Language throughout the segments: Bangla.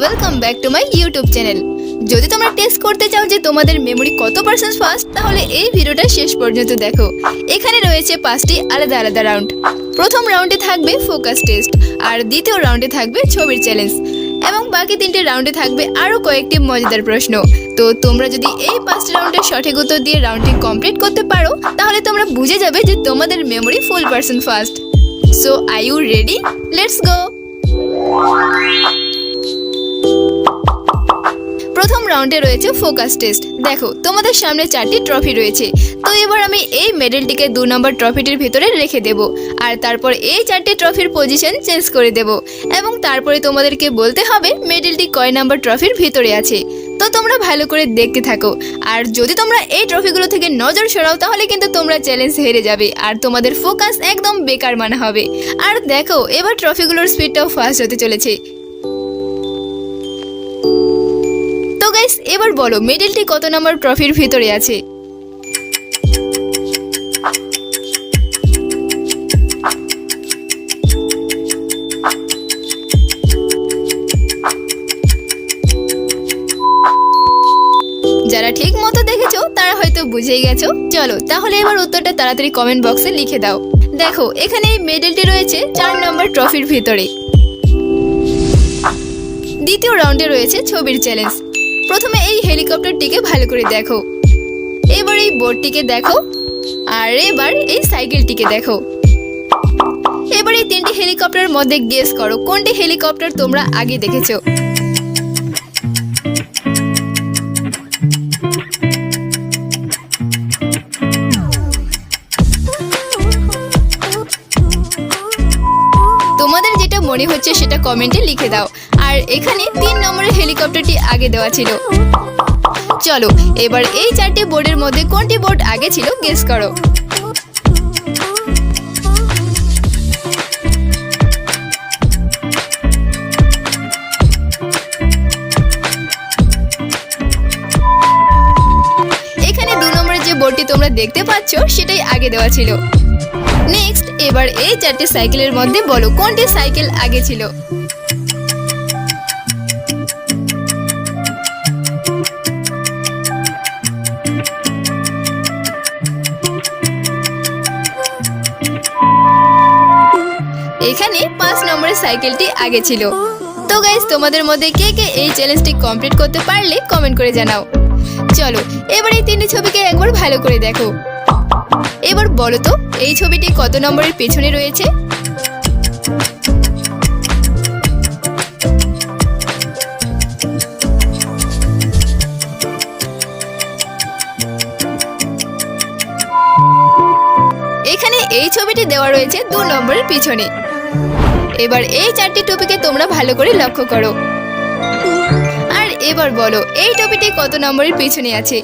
Welcome back to my YouTube channel যদি তোমরা টেস্ট করতে চাও যে তোমাদের মেমরি কত পার্সেন্ট ফাস্ট তাহলে এই ভিডিওটা শেষ পর্যন্ত দেখো। এখানে রয়েছে পাঁচটি আলাদা আলাদা রাউন্ড প্রথম রাউন্ডে থাকবে ফোকাস টেস্ট আর দ্বিতীয় রাউন্ডে থাকবে ছবির চ্যালেঞ্জ এবং বাকি তিনটে রাউন্ডে থাকবে আরও কয়েকটি মজাদার প্রশ্ন। তো তোমরা যদি এই পাঁচটি রাউন্ডের সঠিক উত্তর দিয়ে রাউন্ডটি কমপ্লিট করতে পারো, তাহলে তোমরা বুঝে যাবে যে তোমাদের memory full percent fast so I you ready let's go রাউন্ডে রয়েছে ফোকাস টেস্ট দেখো, তোমাদের সামনে চারটি ট্রফি রয়েছে। তো এবার আমি এই মেডেলটিকে দু নম্বর ট্রফিটির ভিতরে রেখে দেব। আর তারপর এই চারটি ট্রফির পজিশন চেঞ্জ করে দেব। এবং তারপরে তোমাদেরকে বলতে হবে মেডেলটি কয় নাম্বার ট্রফির ভিতরে আছে। তো তোমরা ভালো করে দেখতে থাকো। আর যদি তোমরা এই ট্রফিগুলো থেকে নজর সরাও, তাহলে কিন্তু তোমরা চ্যালেঞ্জ হেরে যাবে। আর তোমাদের ফোকাস একদম বেকার মানা হবে। আর দেখো, এবার ট্রফিগুলোর স্পিডটাও ফাস্ট হতে চলেছে। গাইস এবার বলো মেডেলটি কত নম্বর ট্রফির ভিতরে আছে? যারা ঠিক মতো দেখেছ, তারা হয়তো বুঝেই গেছো। চলো, তাহলে এবার উত্তরটা তাড়াতাড়ি কমেন্ট বক্সে লিখে দাও। দেখো, এখানে এই মেডেলটি রয়েছে চার নম্বর ট্রফির ভিতরে। দ্বিতীয় রাউন্ডে রয়েছে ছবির চ্যালেঞ্জ প্রথমে এই হেলিকপ্টারটিকে ভালো করে দেখো। এবার এই বোর্ডটিকে দেখো, আর এবার এই সাইকেলটিকে দেখো। এবার এই তিনটি হেলিকপ্টারের মধ্যে গেস করো, কোনটি হেলিকপ্টার তোমরা আগে দেখেছ? তোমাদের যেটা মনে হচ্ছে সেটা কমেন্টে লিখে দাও। আর এখানে তিন নম্বরের হেলিকপ্টারটি আগে দেওয়া ছিল। চলো, এবার এই চারটি বোর্ডের মধ্যে কোনটি বোর্ড আগে ছিল গেস করো। বোর্ডটি তোমরা দেখতে পাচ্ছ, সেটাই আগে দেওয়া ছিল। নেক্সট এবার এই চারটি সাইকেলের মধ্যে বলো, কোনটি সাইকেল আগে ছিল? এখানে পাঁচ নম্বরের সাইকেলটি আগে ছিল। তো গাইজ তোমাদের মধ্যে কে কে এই চ্যালেঞ্জটি কমপ্লিট করতে পারলে কমেন্ট করে জানাও। চলো, এবার এই তিনটি ছবিকে একবার ভালো করে দেখো। এবার বলো তো, এই ছবিটি কত নম্বরের পেছনে রয়েছে? এখানে এই ছবিটি দেওয়া রয়েছে দু নম্বরের পিছনে। এবার এই চারটি টপিকে তোমরা ভালো করে লক্ষ্য করো। আর এবার বলো, এই টপিটি কত নম্বরের পিছনে আছে?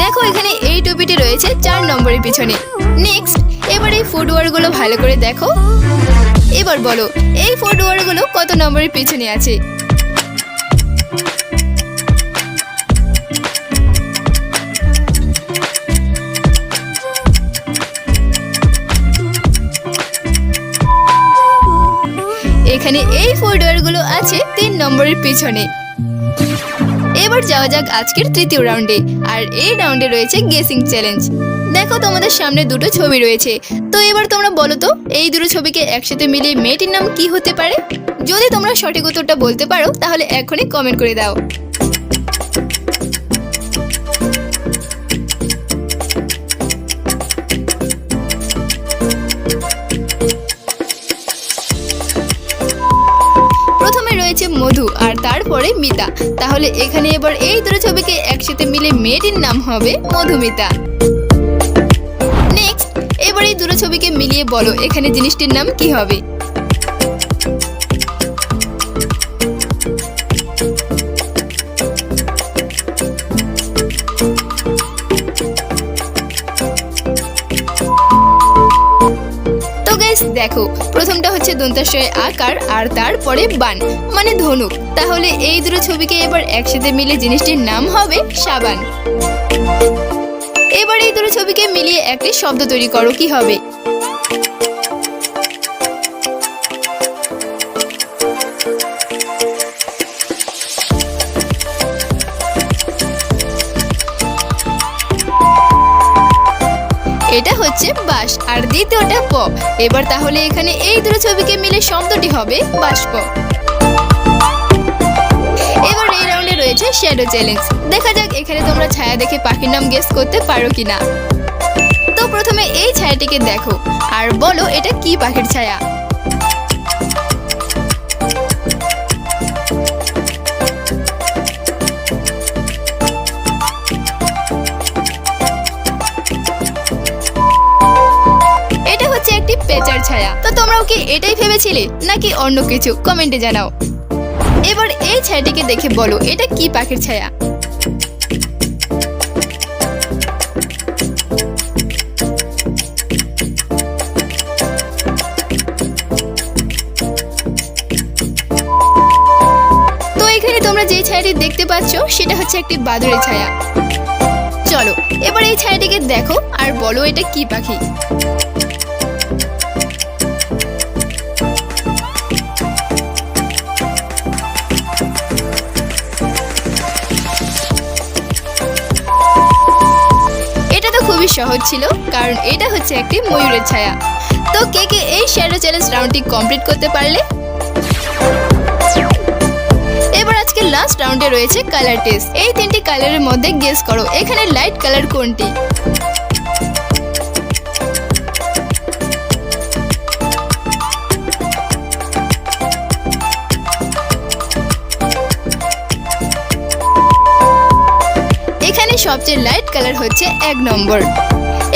দেখো, এখানে এই টুপিটি রয়েছে চার নম্বরের পিছনে। নেক্সট এবার এই ফুটওয়ারগুলো ভালো করে দেখো। এবার বলো, এই ফুটওয়ারগুলো কত নম্বরের পিছনে আছে? তিন নম্বরের পিছনে। এবার যাওয়া যাক আজকের তৃতীয় রাউন্ডে আর এই রাউন্ডে রয়েছে গেসিং চ্যালেঞ্জ দেখো তোমাদের সামনে দুটো ছবি রয়েছে। তো এবার তোমরা বলো তো, এই দুটো ছবিকে একসাথে মিলিয়ে মেয়েটির নাম কি হতে পারে? যদি তোমরা সঠিক উত্তরটা বলতে পারো, তাহলে এখনই কমেন্ট করে দাও। মধু আর তারপরে মিতা। তাহলে এখানে এবার এই দুটো ছবিকে একসাথে মিলে মেয়েটির নাম হবে মধুমিতা। নেক্সট এবার এই দুটো ছবিকে মিলিয়ে বলো এখানে জিনিসটির নাম কি হবে। দেখো। প্রথমটা হচ্ছে দন্তাশয়ের আকার আর তারপরে বান মানে ধনুক। তাহলে এই দুটো ছবিকে এবার একসাথে মিলে জিনিসটির নাম হবে সাবান। এবার এই দুটো ছবিকে মিলিয়ে একটি শব্দ তৈরি করো, কি হবে? এটা হচ্ছে বাস আর দ্বিতীয়টা প এবার তাহলে এখানে এই দুটো ছবিকে মিলে শব্দটি হবে বাষ্প। এবার এই রাউন্ডে রয়েছে শ্যাডো চ্যালেঞ্জ দেখা যাক এখানে তোমরা ছায়া দেখে পাখির নাম গেস করতে পারো কিনা। তো প্রথমে এই ছায়াটিকে দেখো, আর বলো এটা কি পাখির ছায়া? কি এটাই ভেবেছিলে? নাকি অন্য কিছু? কমেন্টে জানাও। এবার এই ছায়াটিকে দেখে বলো, এটা কি পাখির ছায়া? তো এখানে তোমরা যে ছায়াটি দেখতে পাচ্ছ, সেটা হচ্ছে একটি বাদুড়ের ছায়া। চলো, এবার এই ছায়াটিকে দেখো আর বলো এটা কি পাখি? সহজ ছিল, কারণ এটা হচ্ছে একটি ময়ূরের ছায়া। তো কে কে এই শ্যাডো চ্যালেঞ্জ রাউন্ডটি কমপ্লিট করতে পারলে? এবার আজকে লাস্ট রাউন্ডে রয়েছে কালার টেস্ট এই তিনটি কালারের মধ্যে গেস করো, এখানে লাইট কালার কোনটি? সবচেয়ে লাইট কালার হচ্ছে এক নম্বর।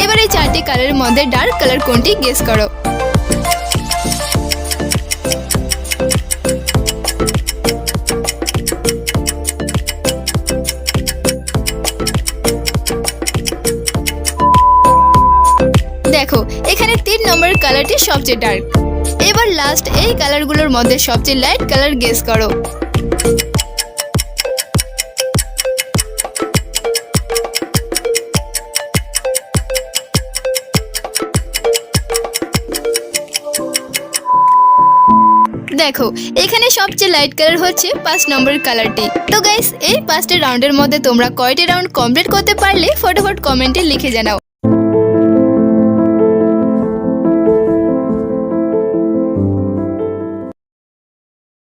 এবার এই চারটি কালারের মধ্যে ডার্ক কালার কোনটি গেস করো? দেখো, এখানে তিন নম্বরের কালারটি সবচেয়ে ডার্ক এবার লাস্ট এই কালারগুলোর মধ্যে সবচেয়ে লাইট কালার গেস করো। দেখো, এখানে সবচেয়ে লাইট কালার হচ্ছে পাঁচ নম্বরের কালারটি তো গাইস এই পাঁচটা রাউন্ডের মধ্যে তোমরা কয়টি রাউন্ড কমপ্লিট করতে পারলে, ফটোফট কমেন্টে লিখে জানাও।